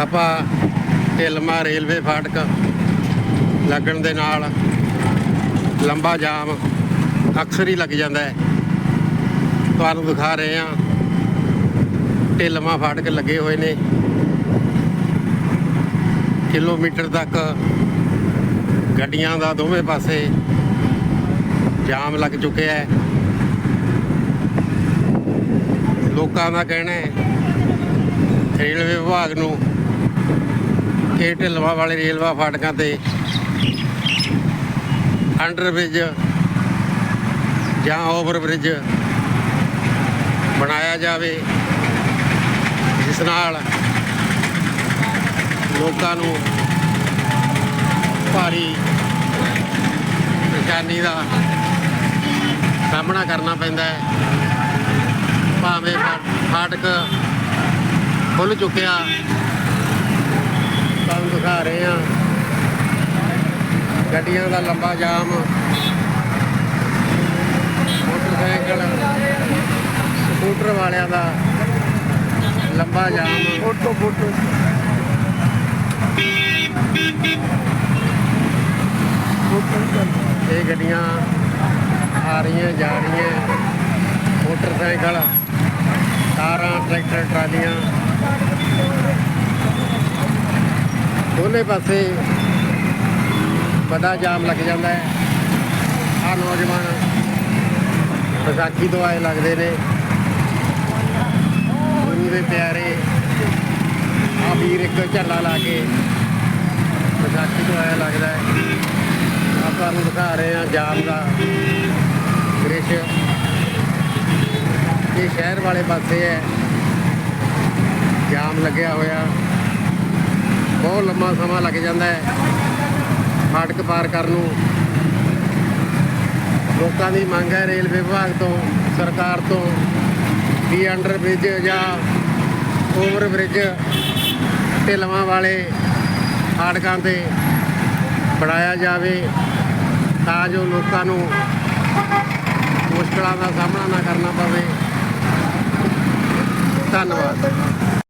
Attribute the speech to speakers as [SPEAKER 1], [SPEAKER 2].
[SPEAKER 1] ਆਪਾਂ ਢਿਲਮਾ ਰੇਲਵੇ ਫਾਟਕ ਲੱਗਣ ਦੇ ਨਾਲ ਲੰਬਾ ਜਾਮ ਅਕਸਰ ਹੀ ਲੱਗ ਜਾਂਦਾ ਹੈ। ਤੁਹਾਨੂੰ ਦਿਖਾ ਰਹੇ ਹਾਂ ਢਿਲਮਾ ਫਾਟਕ ਲੱਗੇ ਹੋਏ ਨੇ। ਕਿਲੋਮੀਟਰ ਤੱਕ ਗੱਡੀਆਂ ਦਾ ਦੋਵੇਂ ਪਾਸੇ ਜਾਮ ਲੱਗ ਚੁੱਕਿਆ ਹੈ। ਲੋਕਾਂ ਦਾ ਕਹਿਣਾ ਹੈ, ਰੇਲਵੇ ਵਿਭਾਗ ਨੂੰ ਕਿ ਢਿਲਵਾ ਵਾਲੇ ਰੇਲਵਾ ਫਾਟਕਾਂ ਤੇ ਅੰਡਰ ਬ੍ਰਿਜ ਜਾਂ ਓਵਰ ਬ੍ਰਿਜ ਬਣਾਇਆ ਜਾਵੇ, ਜਿਸ ਨਾਲ ਲੋਕਾਂ ਨੂੰ ਭਾਰੀ ਪਰੇਸ਼ਾਨੀ ਦਾ ਸਾਹਮਣਾ ਕਰਨਾ ਪੈਂਦਾ ਹੈ। ਭਾਵੇਂ ਫਾ- ਫਾਟਕ ਖੁੱਲ ਚੁੱਕਿਆ ਦਿਖਾ ਰਹੇ ਹਾਂ। ਗੱਡੀਆਂ ਦਾ ਲੰਬਾ ਜਾਮ। ਮੋਟਰਸਾਈਕਲ ਸਕੂਟਰ ਵਾਲਿਆਂ ਦਾ ਲੰਬਾ ਜਾਮ।
[SPEAKER 2] Photo photo.
[SPEAKER 1] ਇਹ ਗੱਡੀਆਂ ਆ ਰਹੀਆਂ ਜਾ ਰਹੀਆਂ। ਮੋਟਰਸਾਈਕਲ ਕਾਰਾਂ ਟਰੈਕਟਰ ਟਰਾਲੀਆਂ। ਦੋਨੇ ਪਾਸੇ ਵੱਡਾ ਜਾਮ ਲੱਗ ਜਾਂਦਾ ਹੈ। ਆ ਨੌਜਵਾਨ ਵਿਸਾਖੀ ਤੋਂ ਆਏ ਲੱਗਦੇ ਨੇ। ਗੁਰੂ ਦੇ ਪਿਆਰੇ ਆ ਵੀਰ ਇੱਕ ਝੱਲਾ ਲਾ ਕੇ ਵਿਸਾਖੀ ਤੋਂ ਆਇਆ ਲੱਗਦਾ ਹੈ। ਆਪਾਂ ਨੂੰ ਦਿਖਾ ਰਹੇ ਹਾਂ ਜਾਮ ਦਾ ਦ੍ਰਿਸ਼। ਇਹ ਸ਼ਹਿਰ ਵਾਲੇ ਪਾਸੇ ਹੈ। ਜਾਮ ਲੱਗਿਆ ਹੋਇਆ। ਬਹੁਤ ਲੰਮਾ ਸਮਾਂ ਲੱਗ ਜਾਂਦਾ ਹੈ ਫਾਟਕ ਪਾਰ ਕਰਨ ਨੂੰ। ਲੋਕਾਂ ਦੀ ਮੰਗ ਹੈ ਰੇਲਵੇ ਵਿਭਾਗ ਤੋਂ, ਸਰਕਾਰ ਤੋਂ, ਵੀ ਅੰਡਰ ਬ੍ਰਿਜ ਜਾਂ ਓਵਰ ਬ੍ਰਿਜ ਢਿਲਵਾਂ ਵਾਲੇ ਫਾਟਕਾਂ ਤੇ ਬਣਾਇਆ ਜਾਵੇ ਤਾਂ ਜੋ ਲੋਕਾਂ ਨੂੰ ਮੁਸ਼ਕਲਾਂ ਦਾ ਸਾਹਮਣਾ ਨਾ ਕਰਨਾ ਪਵੇ। ਧੰਨਵਾਦ।